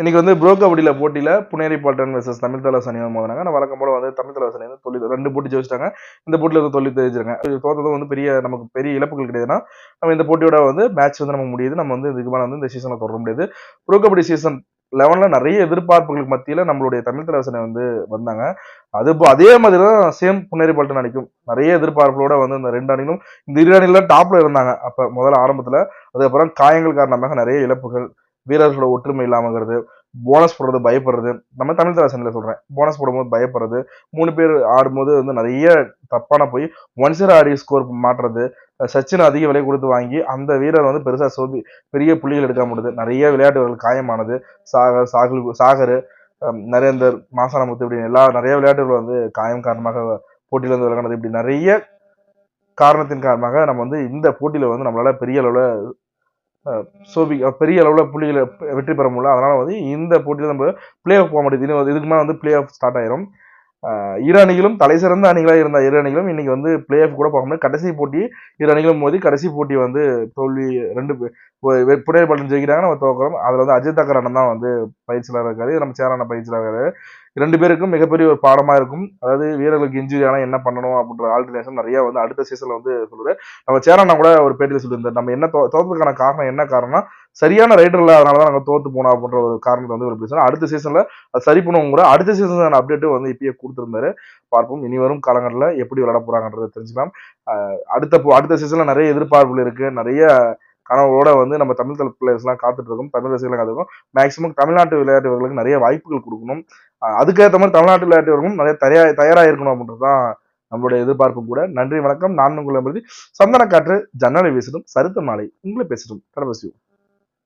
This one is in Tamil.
இன்னைக்கு வந்து ப்ரோ கபடியில் போட்டியில் புனேரி பாட்டன் வர்சஸ் தமிழ் தலைவர் சனி மோதினாங்க. நான் வழக்கம் போல வந்து தமிழ் தலைவர் சனி வந்து தொழில் ரெண்டு போட்டி ஜெயிச்சிட்டாங்க. இந்த போட்டியில் வந்து தொழில் தெரிஞ்சிருங்க. தோத்ததும் வந்து பெரிய நமக்கு பெரிய இழப்புகள் கிடையாதுன்னா நம்ம இந்த போட்டியோட வந்து மேட்ச் வந்து நம்ம முடியுது. நம்ம வந்து இதுக்கு மேலே வந்து இந்த சீசனில் தொடர முடியாது. ப்ரோ கபடி சீசன் லெவனில் நிறைய எதிர்பார்ப்புகளுக்கு மத்தியில் நம்மளுடைய தமிழ் தலைவசனை வந்து வந்தாங்க. அது அதே மாதிரி தான் சேம் புனேரி பால்டன் நடிக்கும் நிறைய எதிர்பார்ப்புகளோட வந்து இந்த ரெண்டு அணிகளும் இந்த இரு அணிகளும் டாப்பில் இருந்தாங்க. அப்போ முதல்ல ஆரம்பத்தில். அதுக்கப்புறம் காயங்கள் காரணமாக நிறைய இழப்புகள் வீரர்களோட ஒற்றுமை இல்லாமங்கிறது போனஸ் போடுறது பயப்படுறது. நம்ம தமிழ் தலைசனில் சொல்கிறேன் போனஸ் போடும்போது பயப்படுறது. மூணு பேர் ஆடும்போது வந்து நிறைய தப்பான போய் ஒன் ஒன்சர் ஆடி ஸ்கோர் மாட்டுறது. சச்சின் அதிக விலை கொடுத்து வாங்கி அந்த வீரர் வந்து பெருசாக சோபி பெரிய புள்ளிகள் எடுக்க முடியுது நிறைய விளையாட்டு வீரர்கள் காயமானது. சாகர் சாகுல் சாகர் நரேந்தர் மாசானமுத்து இப்படி எல்லா நிறைய விளையாட்டுகள் வந்து காயம் காரணமாக போட்டியில் வந்து விலகினது இப்படி நிறைய காரணத்தின் காரணமாக நம்ம வந்து இந்த போட்டியில் வந்து நம்மளால பெரிய அளவில் சோபி பெரிய அளவில் புள்ளிகளை வெற்றி பெற முடியல. அதனால் வந்து இந்த போட்டியில் நம்ம பிளே ஆஃப் போக முடியுது இதுக்கு மேலே வந்து பிளே ஆஃப் ஸ்டார்ட் ஆயிரும். இரு அணிகளும் தலை சிறந்த அணிகளாக இருந்த இரு அணிகளும் இன்னைக்கு வந்து பிளே ஆஃப் கூட போக முடியாது கடைசி போட்டி இரு அணிகளும் மோதி கடைசி போட்டி வந்து தோல்வி ரெண்டு புனே பட்டன் ஜெயிக்கிறாங்க. நம்ம தோக்கிறோம் அதில் வந்து அஜித் அக்கர் அண்ணன் தான் வந்து பயிற்சியாளர் இருக்காரு. நம்ம சேரான பயிற்சியாளர் இருக்காரு. ரெண்டு பேருக்கும் மிகப்பெரிய ஒரு பாடமாக இருக்கும். அதாவது வீரர்களுக்கு இன்ஜுரி ஆனால் என்ன பண்ணணும் அப்படின்ற ஆல்டர்னேஷன் நிறைய வந்து அடுத்த சீசனில் வந்து சொல்லுது நம்ம சேரண்ணா கூட ஒரு பேட்டியில் சொல்லியிருந்தார். நம்ம என்ன தோ- தோத்ததுக்கான காரணம் என்ன காரணம்னா சரியான ரைடர் இல்லாதனால தான் நாங்கள் தோத்து போனோம் அப்படின்ற ஒரு காரணத்தை வந்து ஒரு பேசுறோம் அடுத்த சீசனில் அது சரி பண்ணுவோம் கூட. அடுத்த சீசன் அப்டேட்டு வந்து இப்பயே கொடுத்துருந்தாரு. பார்ப்போம். இனி வரும் காலங்களில் எப்படி விளையாட போகிறாங்கன்றதை தெரிஞ்சுக்கலாம் அடுத்த அடுத்த சீசனில் நிறைய எதிர்பார்ப்புகள் இருக்குது நிறைய கனவுகளோட வந்து நம்ம தமிழ் தலை பிளேயர்ஸ்லாம் காத்துட்டு இருக்கோம். தமிழ் ரசிகர்கள் காத்துருக்கோம் மேக்ஸிமம் தமிழ்நாட்டு விளையாட்டுவர்களுக்கு நிறைய வாய்ப்புகள் கொடுக்கணும். அதுக்கேற்ற மாதிரி தமிழ்நாட்டு விளையாட்டுவர்களும் நிறைய தயாரா தயாராக இருக்கணும் அப்படின்றது தான் நம்மளுடைய எதிர்பார்ப்பும் கூட. நன்றி வணக்கம். நான் உங்களை சந்தன காற்று ஜன்னலை வீசிடும். சருத்த மாலை உங்களை பேசிடும். தரபசியும்